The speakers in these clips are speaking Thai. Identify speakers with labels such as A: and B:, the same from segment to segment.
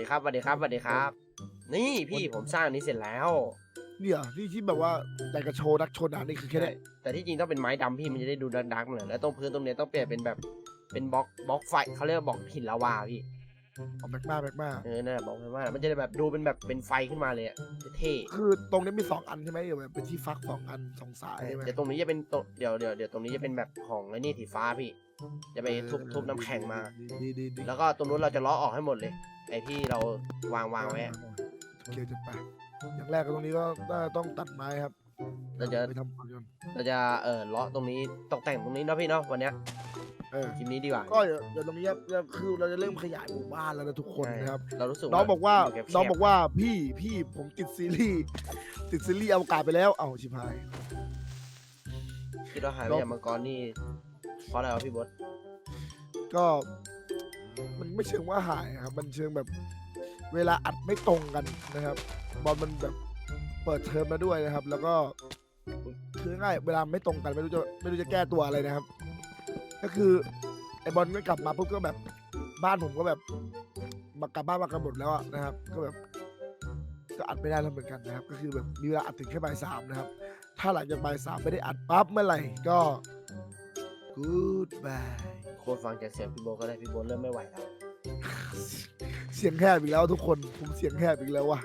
A: ดีครับสวัสดีครับสวัสดีครับ นี่พี่ผมสร้างอันนี้เสร็จแล้ว
B: เนี่ยที่ที่แบบว่าอยากจะโชว์นักชนอะนี่คือแค่
A: ใช่
B: นี้
A: แต่ที่จริงต้องเป็นไม้ดำพี่มันจะได้ดูดักๆหน่อยแล้วตรงพื้นตรงเนี้ยต้องเปลี่ยนเป็นแบบเป็นบล็อกบล็อกไฟเขาเรียกว่าบล็อกหินลาวาพี่
B: เอาแบกมาแบกมา
A: เออนั่นแหละบล็อกไฟว่ามันจะได้แบบดูเป็นแบบเป็นไฟขึ้นมาเลยอะเท่
B: คือตรงนี้มีสองอันใช่ไหมเดี๋ยวแบบเป็นที่ฟักสองอันสองสายใช่ไหม
A: เดี๋ยวตรงนี้จะเป็นตรงเดี๋ยวเดี๋ยวเดี๋ยวตรงนี้จะเป็นแบบของไอ้นี่สีฟ้าพี่ จะไปทุบทุบน้ำแข็งมา
B: ดีดีดี
A: แล้วก็ตรงนู้นเราจะล้อออกให้หมดเลย ไอ้ที่เราวางวางไว้อะ
B: โอเคจะไปอย่างแรกก็ตรงนี้ก็น่าต้องตัดไม้ครับ
A: เราจะ
B: ไปทำก่อนก่อน
A: เราจะเออล้อตรงนี้ตกแต่งตรงนี้เนาะพี่เนาะวันเนี้ย
B: เออ
A: คลิปนี้ดีกว่า
B: ก็เดี๋ยวเดี๋ยวตรงนี้เนี่ยคือเราจะเริ่มขยายหมู่บ้านแล้วนะทุกคน
A: ใช่
B: นะครับ
A: เรารู้สึก
B: น้องบอกว่า
A: ยู่แคบๆ
B: น้องบอกว่าพี่พี่ผมติดซีรีส์ติดซีรีส์อวกาศไปแล้ว เอ้าชิบหาย
A: คิดว่าหายไป
B: น้อง
A: จากมังกรนี่เพราะอะไรวะพี่บด
B: ก็ มันไม่เชิงว่าหายครับ มันเชิงแบบ เวลาอัดไม่ตรงกันนะครับ บอลมันแบบเปิดเทอมมาด้วยนะครับ แล้วก็คือง่ายเวลาไม่ตรงกันไม่รู้จะไม่รู้จะแก้ตัวอะไรนะครับ ก็คือไอบอลก็กลับมาปุ๊บก็แบบบ้านผมก็แบบมากลับบ้านมากันหมดแล้วอะนะครับ ก็แบบก็อัดไม่ได้แล้วเหมือนกันนะครับ ก็คือแบบมีเวลาอัดถึงแค่บ่ายสามนะครับ ถ้าหลังจากบ่ายสามไม่ได้อัดปั๊บเมื่อไหร่ก็ goodbye
A: โคตรฟังจากเสียงพี่โบทก็ได้พี่โบทเริ่มไม่ไหวแล้ว
B: เสียงแหบอีกแล้วทุกคนผมเสียงแหบอีกแล้วว่ะ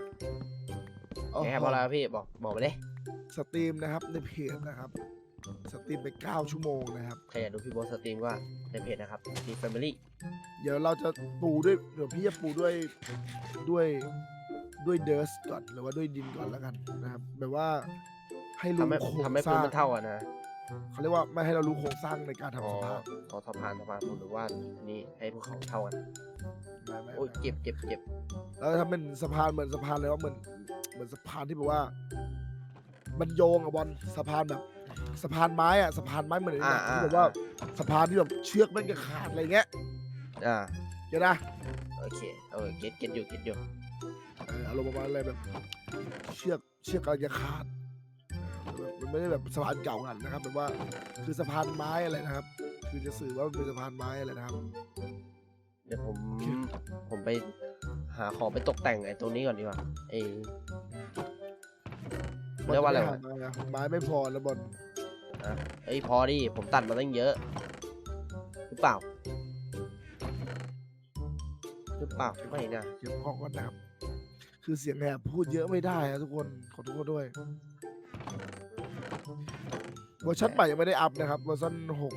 A: แค่เพราะอะไรวะพี่บอกบอกไปเลย
B: สตรีมนะครับในเพจนะครับ สตรีมไป 9 ชั่วโมงนะครับ
A: ใครอยากดูพี่โบทสตรีมก็ในเพจนะครับทีแฟมิลี่
B: เดี๋ยวเราจะปูด้วยเดี๋ยวพี่จะปูด้วยด้วยด้วยเดิร์สก่อนหรือว่าด้วยดินก่อนแล้วกันนะครับแบบว่าให้รู้
A: ทำให้
B: โครง
A: ทำให้
B: ส
A: พื้น
B: ร้าง
A: มันเท่ากันนะ
B: เขาเรียกว่าไม่ให้เรารู้โครงสร้างในการ
A: อ๋อ
B: ทำสะพาน
A: อ๋อสะพานสะพานผมหรือว่านี่ให้ภูเขาเท่ากัน
B: ไม่ไม่
A: โอ้ย
B: ไม่
A: เจ็บเจ็บเจ็บ
B: แล้วทำเป็นสะพานเหมือนสะพานเลยว่าเหมือนเหมือนสะพานที่แบบว่า มันโยงอะบอลสะพานแบบ สะพานไม้อะสะพานไม้เหมือนในหนังที่แบบว่าสะพานที่แบบเชือกแม่งจะขาดอะไรเงี้ย
A: อ่า
B: เดี๋ยวนะ
A: โอเคเออเก็ตเก็ตอยู่เก็ตอยู่
B: เอออารมณ์ประมาณอะไรแบบ เชือกเชือกกำลังจะขาดเออมันไม่ได้แบบสะพานเก่ากันนะครับแบบว่าคือสะพานไม้อะไรนะครับ คือจะสื่อว่ามันเป็นสะพานไม้อะไรนะครับ
A: เดี๋ยวผม
B: โอเค
A: ผมไปหาของไปตกแต่งไอ้ตรงนี้ก่อนดีกว่าไอ้ เรียกว่าอะไรวะ
B: ไม้ไม่พอแล้วบอล
A: อะเอ้ยพอดิผมตัดมาตั้งเยอะ หรือเปล่า หรือเปล่าไม่นะ
B: เก็บของก่อนนะครับคือเสียงแหบพูดเยอะไม่ได้นะทุกคนขอโทษด้วยเวอร์ชันใหม่ยังไม่ได้อัพนะครับเวอร์ชันหก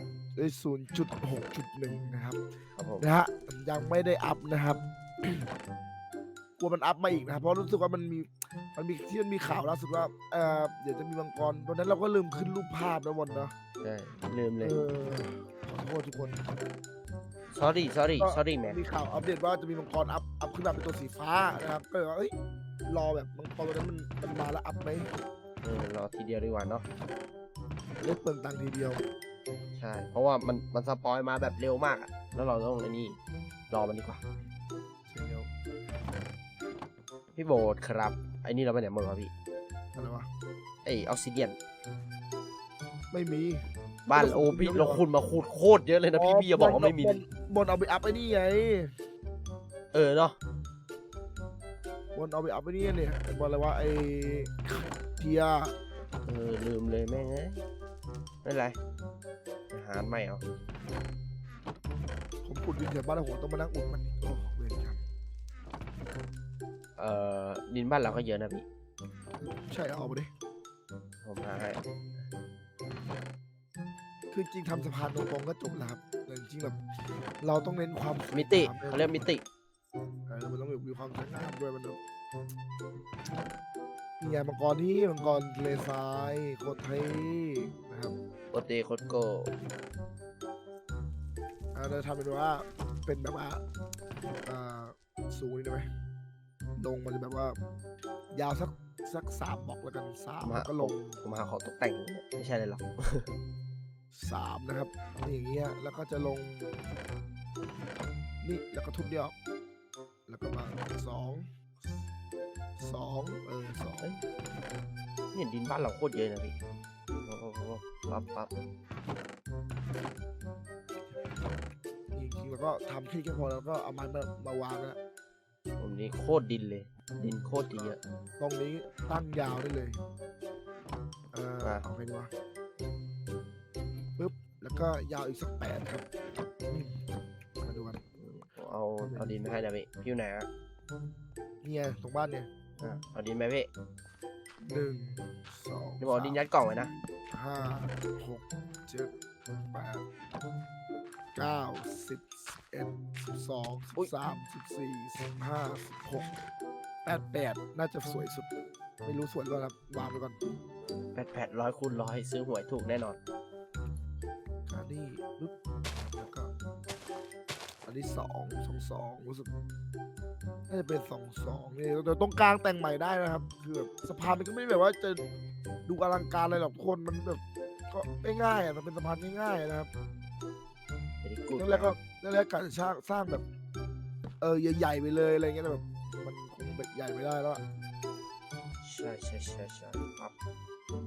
B: ศูนย์จุดหกจุดหนึ่งนะครับ
A: ครับผม
B: นะฮะยังไม่ได้อัพนะครับ กลัวมันอัพมาอีกนะครับเพราะรู้สึกว่ามันมีมันมีที่มันมีข่าวล่าสุดว่าเออเดี๋ยวจะมีมังกรตอนนั้นเราก็ลืมขึ้นรูปภาพนะวันเนาะ
A: ใช่ลืมเล
B: เอย อขอโทษทุกคน
A: sorry sorry
B: ก็
A: sorry man
B: มีข่าวอัปเดตว่าจะมีมังกรอัพอัพขึ้นมาเป็นตัวสีฟ้านะครับก็เลยว่าเอ้ยรอแบบมังกรตัวนั้นมันมันมาแล้วอัพไหม
A: เออรอทีเดียวดีกว่าเนาะ
B: เล่นเปลืองตังค์ทีเดียว
A: ใช่ เพราะว่ามันมันสปอยมาแบบเร็วมากอะแล้วเราต้องไอ้นี่รอมันดีกว่า
B: เดียว
A: พี่โบดครับไอ้นี่เราไปไหนหมดวะพี่
B: อะไรวะ
A: ไอ้ออกซิเดียน
B: ไม่มี
A: บ้าน
B: ก็
A: โอ้
B: ขุด
A: พี่
B: เยอะ
A: เรา
B: เหรอ
A: คุณมาคูดโคตรเยอะเลยนะพี่พี่อย่าบอกว่าไม่มี
B: บนบนเอาไปอัพไอ้นี่ไง
A: เออเนาะ
B: บนเอาไปอัพไอ้นี่เนี่ยไอ้บอลอะไรวะไอ้เทีย
A: เออลืมเลยแม่งเอ้ยไม่เป็นไรไปหาอันใหม่เอา
B: ผมขุดดินแถวบ้านแล้วผมต้องมานั่งอุดมันอีก เอ่
A: อดินบ้านเราก็เยอะนะพี่
B: ใช่เอาไปดิ
A: ผมหาให้
B: คือจริงทำสะพานตรงๆก็จบแล้วครับแต่จริงๆแบบเราต้องเน้นความสวย
A: มิติ
B: งาม
A: เขาเรียกมิติ
B: เออมันต้องมีความสวยงามด้วยมันแบบนี่ไงมังกรที่มังกรทะเลทรายโคตรเท่นะครับ
A: โคตรเตโคตรโก
B: อ่าเราทำเป็นว่าเป็นแบบว่าอ่าสูงนี่ได้ไหม ลงมันจะแบบว่า ยาวสักสักสามบล็อกแล้วกันสาม
A: ผม
B: แล้
A: หาว
B: ก็ลง
A: ผมหาของตกแต่งไม่ใช่เลยหรอก
B: สามนะครับนี่อย่างเงี้ยแล้วก็จะลง นี่แล้วก็ทุบเดียว แล้วก็มาสองสองเออสอง
A: เนี่ยดินบ้านเราโคตรเยอะนะพี่โอ้โหปั๊บปั๊บ
B: นี่จริงๆแล้วก็ทำแค่แค่พอแล้วก็เอาไม้มามาวางนะ
A: ผม นี้โคตรดินเลย ดินโคตรดีอะ
B: ตรงนี้ตั้งยาวได้เลย เออ
A: อะ
B: เอาไปดีวะปึ๊บ แล้วก็ยาวอีกสักแปดครับนี่มาดูกัน
A: เอาเอาดินมาให้นะพี่พี่อยู่ไหนอะ
B: นี่ไงตรงบ้านเนี่ย
A: อะเอาดินไหมพี่
B: หนึ่งสอง
A: นี่บอกเอาดินยัดกล่องไว้นะ
B: ห้าหกเจ็ดแปดเก้าสิบสิบ เอ็ดสิบสองสิบสามสิบสี่สิบห้าสิบหกแปดแปดน่าจะสวยสุด ไม่รู้สวยหรือเปล่าครับวางไปก่อน
A: แปดแปดร้อยคูณร้อยซื้อหวยถูกแน่นอน
B: อันนี้ปึ๊บแล้วก็อันนี้สองสองสองรู้สึกน่าจะเป็นสองสองนี่เดี๋ยวตรงกลางแต่งใหม่ได้นะครับ คือแบบสะพานมันก็ไม่ได้แบบว่าจะดูอลังการอะไรหรอกทุกคนมันแบบก็ง่ายๆอะมันเป็นสะพานง่ายๆนะครับ
A: very good
B: นั่นแหละก็นั่น แหละการสร้างสร้างแบบ เออใหญ่ๆไปเลยอะไรเงี้ยแต่แบบมันคงแบบใหญ่ไม่ได้แล้วอะ
A: ใช่ใช่ใช่ใช่ครับ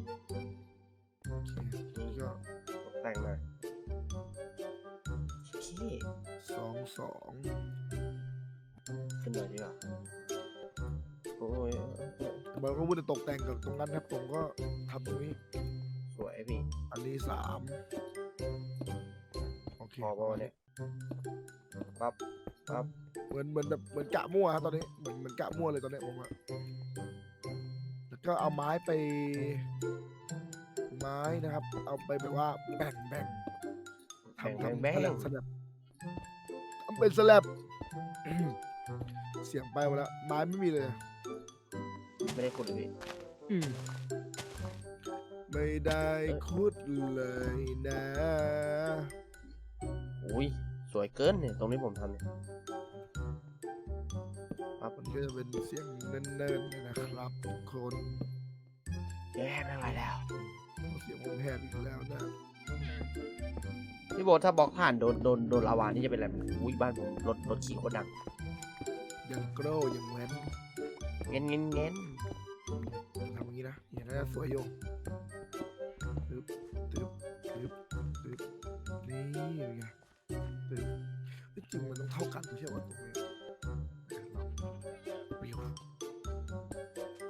B: โอเคนี่ก็
A: ตกแต่งหน่อยโอเค
B: สองสอง
A: ขึ้นหน่อยดีกว่าโอ้ย
B: มันก็พูดจะตกแต่งกับตรงนั้นครับผมก็ทำตรงนี้
A: สวยพี่
B: อันนี้สามโอเค
A: พอป่าวะเนี่ย ปั๊บปั๊บ
B: เหมือนเหมือนแบบเหมือนกะมั่วครับตอนนี้เหมือนเหมือนกะมั่วเลยตอนนี้ผมอะแล้วก็เอาไม้ไป ไม้นะครับ เอาไปแบบว่าแบ่งแบ่ง
A: แบ่ง
B: ทำ
A: แบ่ง
B: ทำ
A: แบ่ง
B: สลับทำเป็นสลับเสียงไปหมดแล้วไม้ไม่มีเลย
A: ไม่ได้ขุดเลยพี่
B: ไม่ได้คุดเลยนะ
A: อุ้ย สวยเกินเนี่ยตรงนี้ผมทำเนี่ยปั๊บ
B: มันก็จะเป็นเสียงเนิ่นๆเลยนะครับทุกคน
A: แย่ไม่ไหวแล้ว
B: เสียงผมแหบอีกแล้วนะ
A: พี่โบทถ้าบล็อกผ่านโดนโดนโดนลาวานี่จะเป็นอะไรไหมอุ้ยบ้านผมรถรถขี่โคตรดัง
B: ยังโกรยังแว้น
A: เงี้ยเงี้ยเงี้ย
B: ทำอย่างนี้นะอย่างนั้นจะสวยโย ต้งเชื่อว่าตรงนี้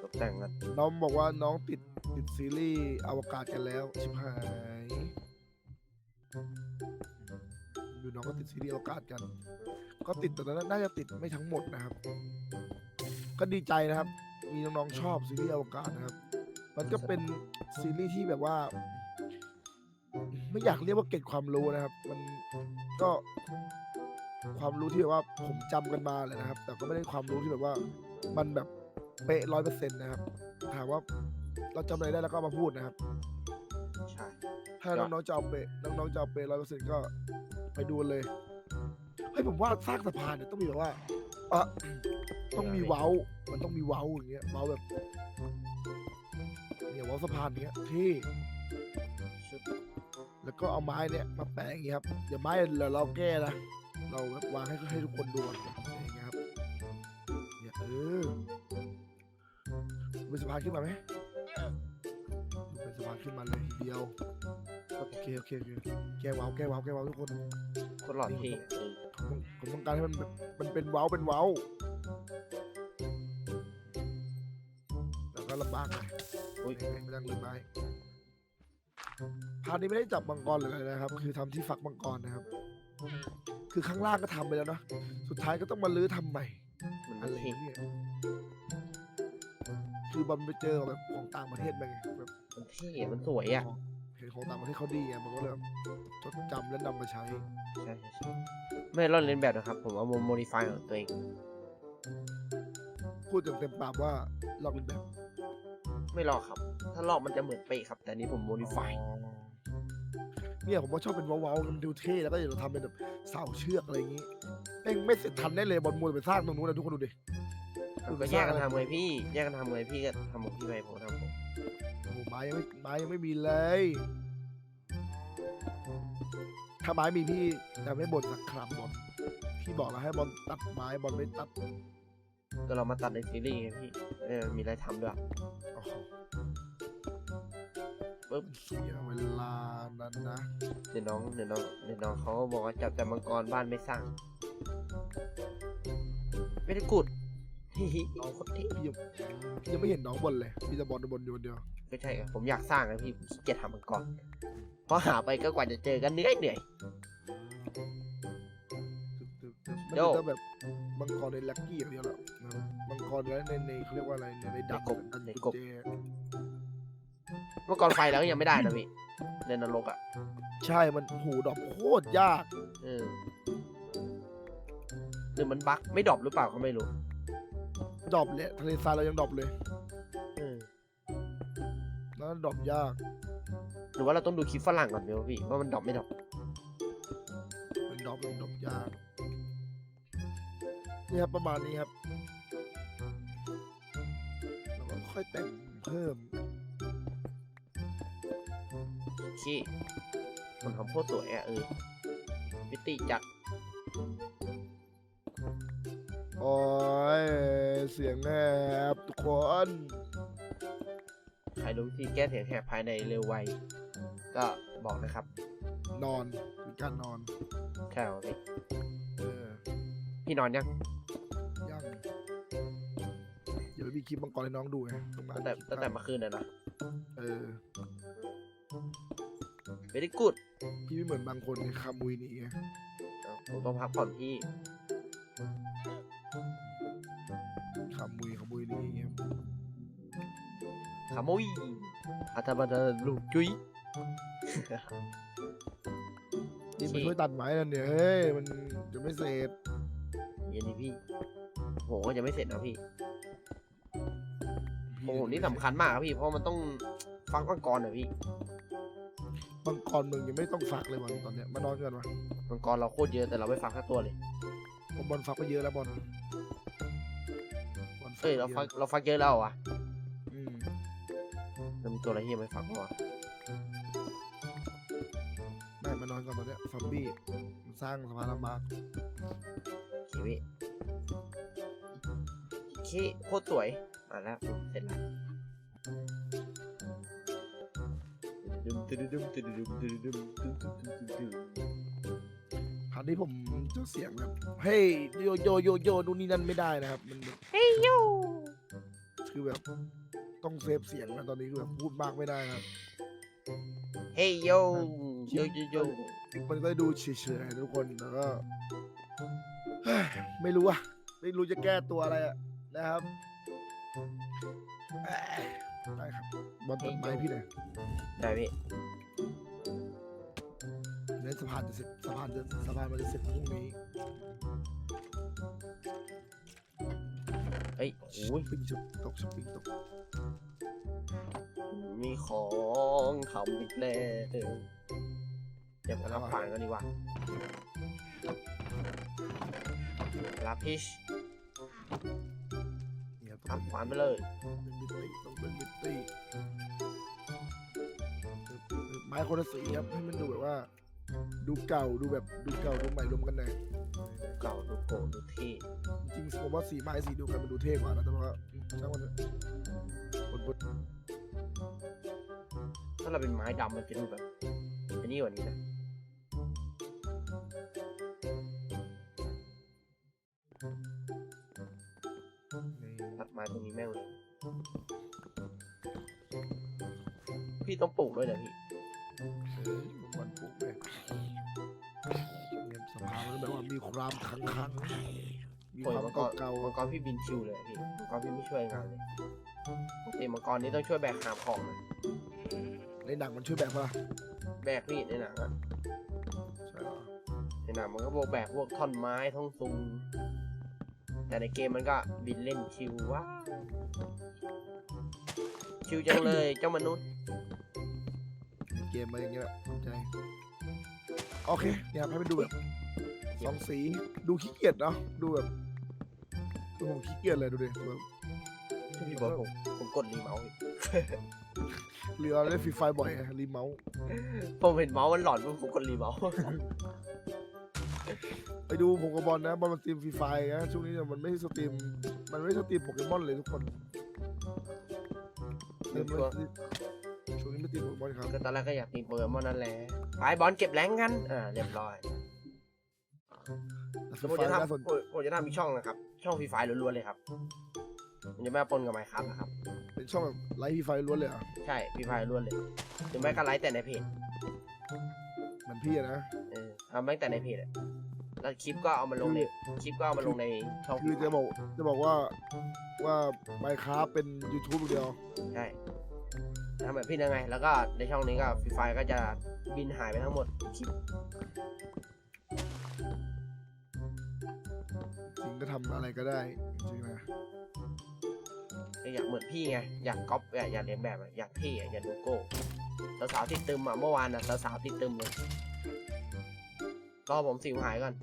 A: ตกแต่งกัน
B: น้องบอกว่าน้องติดติดซีรีส์อวกาศกันแล้ว ชิบหายดูน้องก็ติดซีรีส์อวกาศกัน ก็ติดแต่นั้นน่าจะติดไม่ทั้งหมดนะครับ ก็ดีใจนะครับ มีน้องๆชอบซีรีส์อวกาศนะครับ มันก็เป็นซีรีส์ที่แบบว่า ไม่อยากเรียกว่าเก็บความรู้นะครับ มันก็ ความรู้ที่แบบว่าผมจำกันมาเลยนะครับ แต่ก็ไม่ได้ความรู้ที่แบบว่ามันแบบเป๊ะร้อยเปอร์เซ็นต์นะครับ ถามว่าเราจำอะไรได้แล้วก็เอามาพูดนะครับ
A: ใช่
B: ถ้าน้องๆจะเอาเป๊ะน้องๆจะเอาเป๊ะร้อยเปอร์เซ็นต์ก็ไปดูกันเลย เฮ้ยผมว่าสร้างสะพานเนี่ยต้องมีแบบว่าเออต้องมีเว้า มันต้องมีเว้าอย่างเงี้ย เว้าแบบเนี่ยเว้าสะพานเนี้ยที่
A: ชุด
B: แล้วก็เอาไม้เนี่ยมาแปะอย่างเงี้ยครับอย่าไม้เราเราแก้นะ เราแบบวางให้ให้ทุกคนดูก่อนอย่างเงี้ยครับเนี่ยเออเป็นสะพานขึ้นมาไหมเป็นสะพานขึ้นมาเลยทีเดียวโอเคโอเคโอเคแก้เว้าแก้เว้าแก้เว้าทุกคน
A: โคตรหล่อพี่เออ
B: ผมผมต้องการให้มันแบบมันเป็นเว้าเป็นเว้าแล้วก็ลำบากหน่อย
A: อุ้ย
B: ไม่ไม่ต้องลืมไม้พาร์ทนี้ไม่ได้จับมังกรเลยนะครับ คือทำที่ฝักมังกรนะครับ คือข้างล่างก็ทำไปแล้วนะ สุดท้ายก็ต้องมาลื้อทำใหม่
A: มัน
B: อะไร
A: เท่
B: เนี่ยคือบอลไปเจอแบบของต่างประเทศมาไงแบบ
A: มันเท่มันสวยอะ
B: ของเห็นของต่างประเทศเขาดีไงมันก็เลยแบบจดจำและนำมาใช้
A: ใช่ใช่ใช่ไม่ลอกเลียนแบบนะครับ ผมเอาโมดิฟายของตัวเอง
B: พูดอย่างเต็มปากว่าลอกเลียนแบบ
A: ไม่ลอกครับ ถ้าลอกมันจะเหมือนเป๊ะครับ แต่อันนี้ผมโมดิฟาย
B: เนี่ยผมว่าชอบเป็นเว้าวๆมันดูเท่แล้วก็เดี๋ยวเราทำเป็นแบบเสาเชือกอะไรอย่างงี้เองไม่เสร็จทันได้เลยบอลมูลไปสร้างตรงนู้นนะทุกคนดูดิ
A: ก็แยกกันทำไงพี่ แยกกันทำไงพี่ก็ทำของพี่ไปผมทำผม
B: โอ้โหไม้ยังไม่ไม้ยังไม่มีเลย ถ้าไม้มีพี่จะไม่บ่นสักคำบอลพี่บอกแล้วให้บอลตัดไม้บอลไม่ตัด
A: ก็เรามาตัดในซีรีส์ไงพี่เออมีอะไรทำด้วย
B: โอ้โห
A: ปึ๊บ
B: เสียเวลานั้นนะ
A: เดี๋ยวน้องเดี๋ยวน้องเดี๋ยวน้องเขาก็บอกว่าจับแต่มังกรบ้านไม่สร้าง ไม่ได้กุดฮิฮิน้องโคตรเท่
B: พี่ยังพี่ยังไม่เห็นน้องบนเลยพี่จะบอลบนอยู่คนเดียว
A: ไม่ใช่ครับผมอยากสร้างนะพี่ผมขี้เกียจทำมันก่อนเพราะหาไปก็กว่าจะเจอกันเหนื่อยเหนื่อย
B: มัน
A: โย่
B: จะแบบมังกรในลักกี้อย่างเดียวแหละนะครับมังกรแล้วในในเขาเรียกว่าอะไรในในดับอันกุญแจ
A: เมื่อก่อนไฟแล้วก็ยังไม่ได้นะพี่ในนรกอะ
B: ใช่มันหูดอกโคตรยาก
A: เออหรือมันบั๊กไม่ดรอปหรือเปล่าก็ไม่รู้
B: ดรอปเลยทะเลทรายเรายังดรอปเลย
A: เออ
B: แล้วดรอปยาก
A: หรือว่าเราต้องดูคลิปฝรั่งก่อนเดี๋ยวพี่ว่ามันดรอปไม่ดรอป
B: มันดรอปมันดรอปยากนี่ครับประมาณนี้ครับแล้วก็ค่อยแต่งเพิ่ม
A: ขี้มันทำโคตรสวยอะเออพิติจัด
B: โอ้ยเสียงแหบทุกคน
A: ใครรู้วิธีแก้เสียงแหบภายในเร็วไว ก็บอกนะครับ
B: นอนคือการนอน
A: ใช่ครับพี่
B: เออ
A: พี่นอนยัง
B: ยังเดี๋ยวมีคลิปมังกรให้น้องดูไงประมาณ
A: ตั้งแต่ตั้งแต่เมื่อคืนนะนะ
B: เออ
A: very good
B: พี่ไม่เหมือนบางคนไงคามุยนี่ไง
A: เอาผมต้องพักผ่อนพี่
B: คามุยคามุยนี่ไง
A: ขโมยอาตมาดาลูกจุ้ย
B: นี่มา
A: โอเค
B: ช่วยตัดไม้นั่นเนี่ยเฮ้ยมันจะไม่เสร็จ
A: เย็นนี้พี่โหก็จะไม่เสร็จนะพี่โอ้โหนี่สำคัญมากครับพี่ เพราะมันต้องฟังก่อนก่อนนะพี่
B: มังกรมึงยังไม่ต้องฟักเลยวันตอนเนี้ยมานอนกันวะ
A: มังกรเราโคตรเยอะแต่เราไม่ฟังสักตัวเลย
B: ผมบอลฟักไปเยอะแล้วบอลบอล
A: เอ้ยเรา
B: ไป
A: ฟัก
B: ยอะ
A: เราฟักเยอะแล้วเหรอวะ
B: อืม
A: มันมีตัวอะไรที่ยังไม่ฟักบ้างวะ
B: ไม่มานอนก่อนตอนเนี้ยซอมบี้มันสร้างสะพานลำบาก
A: โอเคพี่โอเคโคตรสวยมาแล้วเสร็จแล้ว
B: คราวนี้ผมจะเสียงแบบเฮ้ยโยโยโยโยนู่นนี่นั่นไม่ได้นะครับ มันแบบ
A: เฮ้ยโย
B: คือแบบต้องเซฟเสียงนะตอนนี้คือแบบพูดมากไม่ได้นะครับ
A: เฮ้ยโยโยโยโย
B: มันก็ดูเฉยๆนะทุกคนแล้วก็เฮ้ยไม่รู้อะไม่รู้จะแก้ตัวอะไรอะนะครับเอ้ยได้ครับบอลตัดไม้พี่หน่อย
A: ได้พี่
B: เน้นสะพานจะเสร็จสะพานจะสะพานมันจะเสร็จพรุ่งนี้
A: เฮ้ยโอ้ย
B: ปิ้งชุบตกชุบปิ้งตก
A: มีของทำอีกแล้วเดี๋ยวผมรับผ่านกันดีกว่าลาพิช
B: เนี่ย
A: ทั
B: ต้
A: บ
B: อง
A: ขวานไปเลย
B: เป็นมิติต้องเป็นมิติ ไม้คนละสีครับให้มันดูแบบว่า ดูเก่าดูแบบดูเก่าดูใหม่รวมกันหน่อย
A: เก่าดูโกดูเท่
B: จริงๆผมว่าสีไม้สีเดูกันมันดูเท่กว่านะแต่ว่าช่างมันเถอะบนบน
A: ถ้าเราเป็นไม้ดำมันจะดูแบบอันนี้กว่านี้นะตัดไม้ตรงนี้แม่งเลยพี่ต้องปลูกด้วยนะพี่
B: แบบว่ามีความขังขังๆมีความ
A: โอ้ยมังกร
B: เก่า
A: มังกรพี่บินชิวเลยพี่มังกรพี่ไม่ช่วยงานเลยปกติมังกรนี่ต้องช่วยแบกหามของนะ
B: ๆในหนังมันช่วยแบบว่า
A: แบกพี่ในหนังอะ
B: ใช่เหรอ
A: ในหนังมันก็พวกแบกพวกท่อนไม้ท่อนซุงแต่ในเกมมันก็บินเล่นชิววะชิวจังเลยเจ้ามนุษย์
B: เกมมาอย่างเงี้ยแหละเข้าใจโอเคเนี่ยให้มันดูแบบ สองสีดูขี้เกียจเนาะดูแบบดูผมขี้เกียจเลยดูดิแบบ
A: พี่บอกผมผมกดรีเมาส์พี่
B: เรือเล่นฟรีไฟบ่อยไงรีเมาส์
A: ผมเห็นเมาส์มันหลอนผมกดรีเมาส์
B: ไปดูผมกับบอลนะบอลมันสตรีมฟรีไฟนะช่วงนี้เนี่ยมันไม่สตรีมมันไม่สตรีมโปเกมอนเลยทุกคนเล่นไม่ช่วงนี้ไม่สตรีมโปเกมอนครับ
A: ก็ตอนแรกก็อยากตีโปเกมอนนั่นแหละไปบอลเก็บแรงกันอ่าเรียบร้อย
B: แต่
A: สม
B: ฟ
A: มติ
B: รี
A: จะ
B: ไฟน่าสน
A: ทำผมผมจะทำอีกช่องนะครับ ช่องฟรีไฟล้วนๆเลยครับมันจะไม่ปนกับไมค์ครับนะครับ
B: เป็นช่องแบบไลฟ์ฟรีไฟล้วนเลยเหรอ
A: ใช่ฟรีไฟล้วนเลยหรือไม่ก็ไลฟ์แต่ในเพจ
B: เหมือนพี่อะนะ
A: เออทำตั้งแต่ในเพจอะแล้วคลิปก็เอามาลงในคลิปก็เอามาลงในช่อง
B: คือจะบอกจะบอกว่าว่าไมค์คราฟเป็น YouTube อย่างเดียว
A: ใช่ทำแบบพี่ยังไง แล้วก็ในช่องนี้ก็ฟรีไฟก็จะบินหายไปทั้งหมดคลิป
B: จริงก็ทำอะไรก็ได้ จริงๆนะ
A: อยากเหมือนพี่ไง อยากก๊อปอยากอยากเรียนแบบอะอยากเท่อะอยากดูโก้สาวๆติดตึมอะเมื่อวานอะสาวๆติดตึมเลยรอผมสิวหายก่อน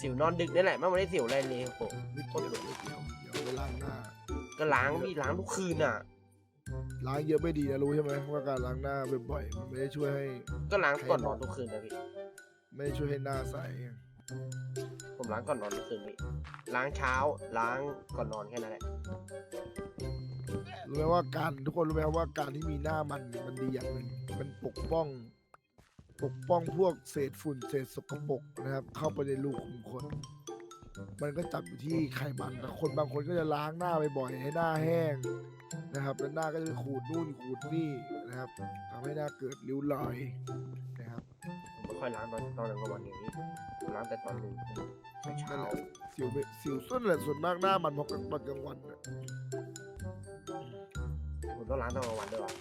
A: สิวนอนดึกนี่แหละไม่ได้สิวอะไรเลยโอ้โห
B: ไม่เกี่ยวไม่เกี่ยวเดี๋ยวไปล้างหน้า
A: ก็ล้างพี่ล้างทุกคืนอะ
B: ล้างเยอะไม่ดีนะรู้ใช่ไหมว่าการล้างหน้าบ่อยๆมันไม่ได้ช่วยให้
A: ก็ล้างก่อนนอนทุกคืนนะพี่
B: ไม่ได้ช่วยให้หน้าใส
A: ผม ล้างก่อนนอนทุกคืนพี่ล้างเช้าล้างก่อนนอนแค่นั้นแหละ
B: รู้ไหมว่าการทุกคนรู้ไหมว่าการที่มีหน้ามันมันดีอย่างหนึ่งมันปกป้อง ปกป้องพวกเศษฝุ่นเศษสกปรกนะครับ เข้าไปในรูขุมขนมันก็จับอยู่ที่ไขมันแต่คนบางคนก็จะล้างหน้าบ่อยๆให้หน้าแห้งนะครับแล้วหน้าก็จะขูดนู่นขูดนี่นะครับทำให้หน้าเกิดริ้วรอยนะครับ
A: ค่อยล้างตอนตอนกลางวันอย่างนี้ผมล้างแต่ตอนนึงเช้า
B: นั่นแหละสิวเบสิวส้นแหละส่วนมากหน้ามันเพราะกลางตอนกลางวันน่ะ
A: ผมต้องล้างตอนกลางวันด้วยวะ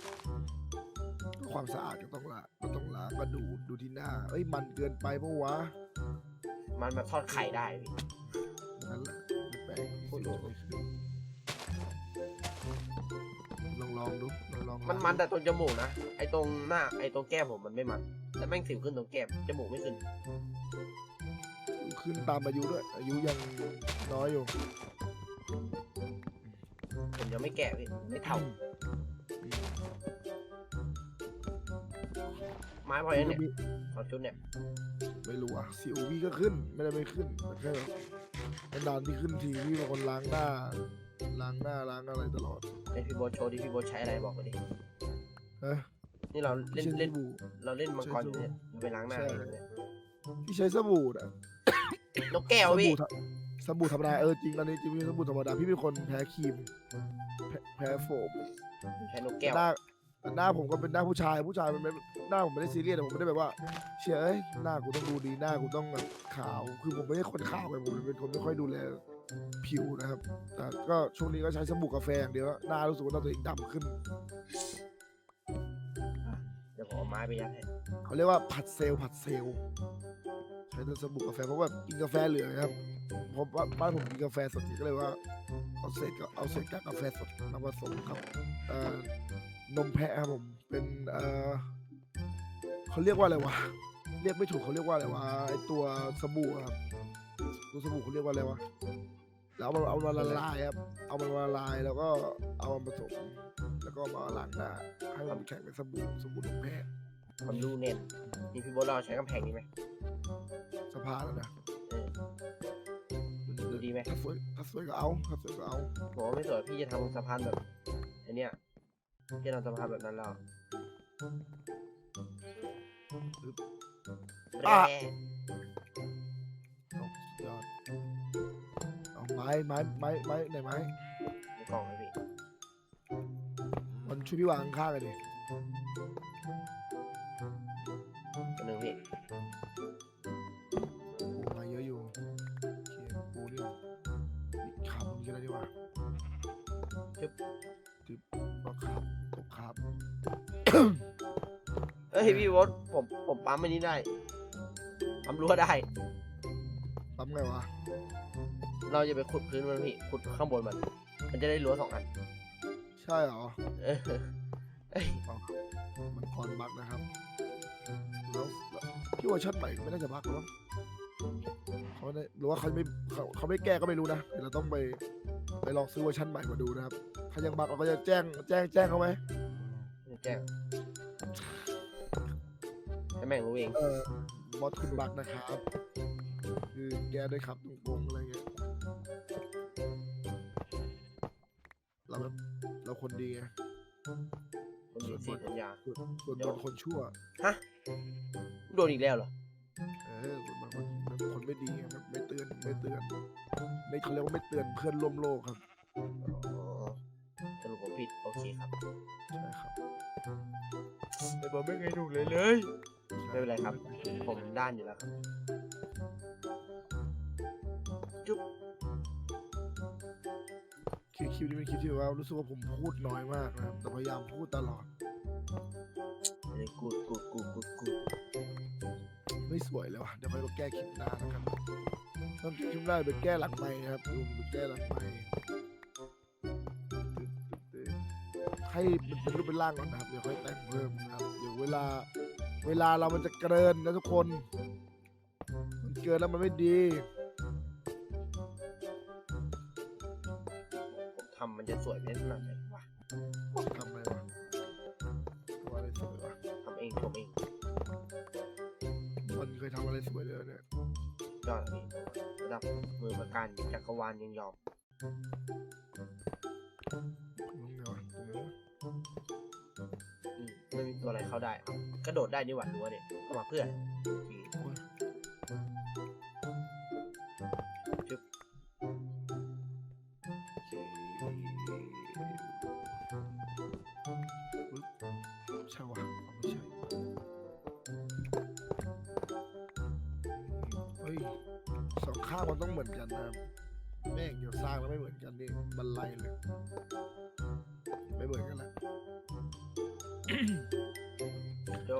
B: ความสะอาดก็ต้องละก็ต้องล้างก็ดูดูที่หน้า เอ้ยมันเกินไปปะวะ
A: มันแบบทอดไข่ได้พี่
B: นั่นแหละไม่แปลกที่สิวจะไม่ขึ้นลองลองดูลองลอง
A: มันมันแต่ตรงจมูกนะไอตรงหน้าไอตรงแก้มผมมันไม่มัน แต่แม่งสิวขึ้นตรงแก้มจมูกไม่ขึ้น
B: ขึ้นตามอายุด้วย อายุยังน้อยอยู่
A: ผมยังไม่แก่พี่ไม่เท่า ไม้พอยังเนี่ย
B: มี
A: สองชุดเนี่ย
B: ไม่รู้อะสิวพี่ก็ขึ้น ไม่ได้ไม่ขึ้นแต่แค่แบบนานๆพี่ขึ้นทีพี่เป็นคนล้างหน้า ล้างหน้าล้างอะไรตลอด
A: ไอพี่โบทโชว์ดิพี่โบทใช้อะไรบอกมาดิ
B: เอ้ย
A: นี่เราเล่น
B: ใช้
A: เล่น
B: สบู่
A: เราเล่นมังกรอยู่เนี่ยไปล้างหน้า
B: ใช่
A: เองเนี่ย
B: พี่ใช้สบู่นะ
A: นกแก้ว
B: ส
A: พี่
B: บู่ธรสบู่ธรรมดาเออจริงอันนี้จริงพี่สบู่ธรรมดาพี่เป็นคนแพ้ครีม แพ้แพ้โฟม
A: ใช้นกแก้ว
B: หน้าหน้าผมก็เป็นหน้าผู้ชายผู้ชายมันไม่หน้าผมไม่ได้ซีเรียสแต่ผมไม่ได้แบบว่า เชื่อเอ้ยหน้ากูต้องดูดีหน้ากูต้องแบบขาวคือผมไม่ใช่คนขาวไงผมเป็นคนไม่ค่อยดูแลผิวนะครับ แต่ก็ช่วงนี้ก็ใช้สบู่กาแฟอย่างเดียวแล้วหน้ารู้สึกว่าหน้าตัวเองดำขึ้น
A: เดี๋ ยวเอาไม้ไปยัดให้
B: เขาเรียกว่าผัดเซลล์ผัดเซลล์ใช้แต่สบู่กาแฟเพราะว่ากินกาแฟเหลือครับผมว่าบ้านผมกินกาแฟสดก็เลยว่าเอาเศษก็เอาเศษกากาแฟสดมาผสมกับนมแพะครับผมเป็นเขาเรียกว่าอะไรวะเรียกไม่ถูกเขาเรียกว่าอะไรวะไอตัวสบู่ครับตัวสบู่เขาเรียกว่าอะไรวะแล้วเอามาเอามาละลายครับ เอามาละลายแล้วก็เอามาผสม ก็มาล้างหน้าให้มันแข็งเป็นสบู่สบู่นมแพะ
A: ผมดูเน็ตนี่พี่โบทเราใช้กำแพงนี้ไหม
B: สภาแล้วนะ
A: เออดูดีไหม
B: ถ้าสวยถ้าสวยก็เอาถ้าสวยก็เอา
A: ผมว่าไม่สวยพี่จะทำสะพานแบบไอเนี้ยพี่ทำสะพานแบบนั้นแล้ว
B: อะ
A: แร่
B: เอาสุดยอดเอาไม้ไม้ไม้ไม้ไหนไม้
A: ในกล่องเลยพี่
B: มัน ช่วยพี่วางข้างๆกันดิ
A: ตัวหนึ่งพี่
B: ปูมาเยอะอยู่โอเคปูนี่ขามึงกันแล้วดีกว่าจึ๊บจึ๊บก็ขาบตกขาบ
A: เอ้ยพี่โบทผมผมปั๊มอันนี้ได้ปั๊มรั้วได้
B: ปั๊มไงวะ
A: เราจะไปขุดพื้นมันพี่ขุดข้างบนมัน มันจะได้รั้วสองอัน
B: ใช่เหรอ
A: เออเอ้ย
B: มันคอนบักนะครับแล้วพี่ว่าชั้นใหม่ไม่น่าจะบักหรอกเขาไม่ได้หรือว่าเขาไม่เขาเขาไม่แก้ก็ไม่รู้นะเดี๋ยวเราต้องไปไปลองซื้อเวอร์ชันใหม่มาดูนะครับถ้ายังบักเราก็จะแจ้งแจ้งแจ้งเขาไหม
A: แจ้งให้แม่งรู้เอง
B: เออมอดคุณบักนะครับ คือแก้ด้วยครับตรงๆอะไรเงี้ยเราแบบเราคนดีไง
A: คนมีสีสัญญา
B: ส่วนส่วนโดนคนชั่ว
A: โดนอีกแล้วเหรอ
B: เอออคนบางคนเป็นคนไม่ดีไงแบบไม่เตือนไม่เตือนไม่เขาเรียกว่าไม่เตือนเพื่อนร่วมโลกครับ
A: อ๋อสรุปผมผิด โอเคครับ
B: ใช่ครับ
A: แต่ผมไม่เคยถูกเลยเลย ไม่เป็นไรครับ ผมด้านอยู่แล้วครับ
B: คลิปคลิปนี้เป็นคลิปที่แบบว่ารู้สึกว่าผมพูดน้อยมากนะครับแต่พยายามพูดตลอด
A: เลยกูดกูดกูดกูดกูด
B: ไม่สวยเลยว่ะเดี๋ยวค่อยมาแก้คลิปหน้านะครับต้องคลิปหน้าไปแก้หลังไม้นะครับดูไปแก้หลังไม้ให้มันเป็นรูปเป็นร่างก่อนนะครับเดี๋ยวค่อยแต่งเพิ่มนะครับเดี๋ยวเวลา เวลาเรามันจะเกินนะทุกคน มันเกินแล้วมันไม่ดี
A: ยัง
B: ยอ
A: ม
B: ไม่
A: มีตัวอะไรเข้าได้ กระโดดได้นี่หว่าดูว่าเนี่ยเข้ามาเพื่อน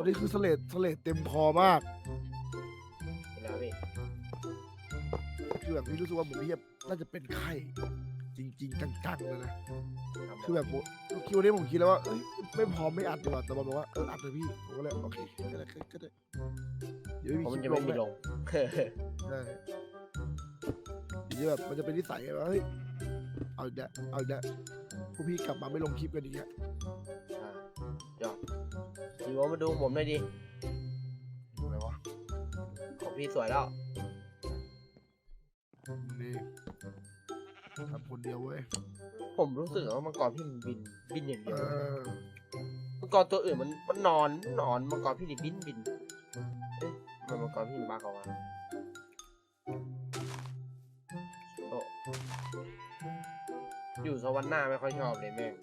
B: นนี้คือสเลดสเลดเต็มคอมาก
A: เห็นแล้วพี่
B: คือแบบพี่รู้สึกว่าเหมือนพี่น่าจะเป็นไข้จริง ๆ จังๆเลยนะ
A: ทำ
B: คือแบบผมคิวนี้ผมคิดแล้วว่าเอ้ยไม่พร้อมไม่อัดดีกว่าแต่บอลบอกว่าเอออัดเลยพี่ผมก็เลยโอเคก็ได้ก็ได้เดี๋ยว
A: ผม
B: ไม่
A: มัน
B: มี
A: จะ
B: คลิปล
A: ไม่
B: ง
A: มี
B: ด้วย
A: ลง
B: ใช่เดี๋ยวแบบมันจะเป็นนิสัยไงว่าเฮ้ยเอาอีกแล้วเอาอีกแล้วพวกพี่กลับมาไม่ลงคลิปกันอีกแล้ว
A: อะยอด ดีว่ามาดูผมหน่อยดิ
B: อะไรวะ
A: ของพี่สวยแล้ว
B: นี่ทำคนเดียวเว้ย
A: ผมรู้สึกว่ามังกรพี่มันบินบินอย่าง
B: เอ
A: เดียว
B: อ
A: มังกรตัวอื่นมันมันนอนนอนมังกรพี่นี่บินบินเอ๊ะทำไมันมังกรพี่มันบ้าเขาวะโอ้อยู่สวรรค์หน้าไม่ค่อยชอบเลยแม่ง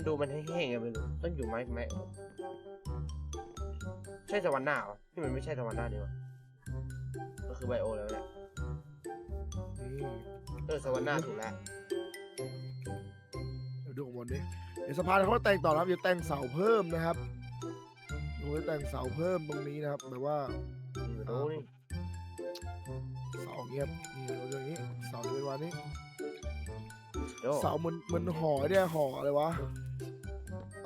A: มันดูมันแห้งๆไงไม่รู้ต้องอยู่ไม้ไม้ใช่สวรรค์หน้าเหรอที่มันไม่ใช่สวรรค์หน้านี่หวะก็คือไบโอแล้วเนี่ย
B: นี่
A: เออสวรรค์หน้าถูกแล้ว
B: เดี๋ยวดูของบอลดิเดี๋ยวสะพานเขาแต่งต่อนะครับเดี๋ยวแต่งเสาเพิ่มนะครับดูจะแต่งเสาเพิ่มตรงนี้นะครับแบบว่า
A: อยู่ดูนี่
B: เสาเงียบนี่เราอย่างนี้เสาจะเป็นวันนี้
A: โย่
B: เสาเหมือนเหมือนหอเนี่ยหออะไรวะเ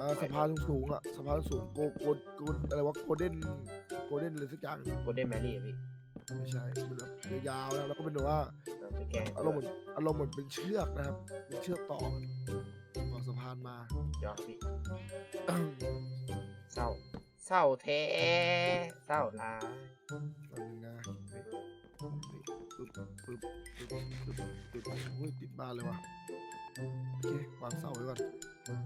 B: อ่อสะพานสูงๆอะสะพานสูงโกโกโกอะไรวะโกลเด้นโกลเด้นอะไรสักอย่าง
A: โกลเด้นแมรี่อะพี่
B: ไม่ใช่มันแบบยาวๆนะแล้วก็เป็นแบบว่า
A: เอาไปแกง
B: อารมณ์เหมือนอารมณ์เหมือนเป็นเชือกนะครับเป็นเชือกต่อกันต่อสะพานมา
A: ยอดพี่เศร้าเศร้าแท้เศร้าหลาย
B: ตอนนึงนะนี่นี่ปึ๊บปึ๊บปึ๊บปึ๊บปึ๊บอุ้ยติดบ้านเลยว่ะ โอเควางเสาไว้ก่อนปึ๊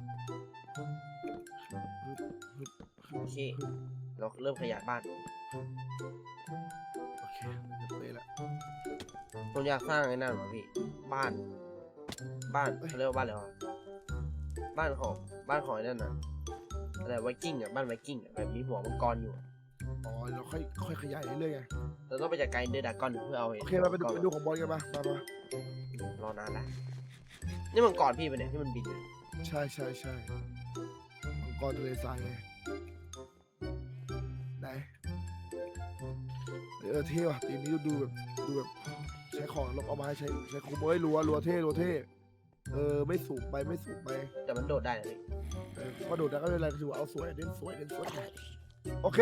B: บปึ๊บ
A: โอเคเราเริ่มขยายบ้าน
B: โอเคมันจะเป๊ะละ
A: ผมอยากสร้างไอ้นั่นวะพี่ บ้าน บ้านเขาเรียกว่าบ้านอะไรวะบ้านของบ้านของไอ้นั่นน่ะอะไรไวกิ้งอะบ้านไวกิ้งอะแบบมีหัวมังกรอยู่อะ
B: อ๋อเราค่อยค่อยขยายเรื่อยๆไง
A: เราต้องไปจัดการเดอร์ดากอนเพื่อเอาไอ้
B: โอเคมาไปดู
A: มังกร
B: ไปดูของบอลกันมามามา
A: รอนานละ นี่มังกรพี่ไปะเนี่ยที่มันบินอยู่
B: ใช่ใช่ใช่มังกรทะเลทรายไงไหนเออเท่ว่ะทีมนี้ดูแบบดูแบบใช้ของลบเอามาให้ใช้ใช้คุมเอ้ยรัวรัวเท่รัวเท่เออไม่สูงไปไม่สูงไป
A: แต่มันโดดได้นะพี่
B: เออก็โดดแล้วก็ไม่เป็นไรถือว่าเอาสวยเน้นสวยเน้นสวยโอเค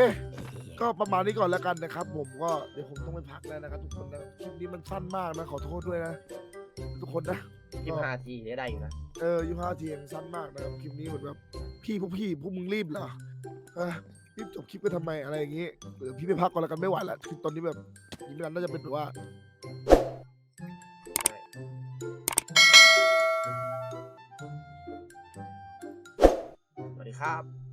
B: ก็ประมาณนี้ก่อนแล้วกันนะครับ ผมก็เดี๋ยวผมต้องไปพักแล้วนะครับทุกคนนะคลิปนี้มันสั้นมากนะขอโทษด้วยนะ ทุกคนนะ
A: ยี่ห้าทีเนี่ยได้อยู่นะ
B: เออยี่ห้าทีเองสั้นมากนะครับคลิปนี้เหมือนแบบพี่พวกพี่พวกมึงรีบเหรอเออรีบจบคลิปกันทำไมอะไรอย่างงี้เดี๋ยวพี่ไปพักก่อนแล้วกันไม่ไหวแล้วคือตอนนี้แบบยิ่งนั้นน่าจะเป็นแบบว่า
A: สวัสดีครับ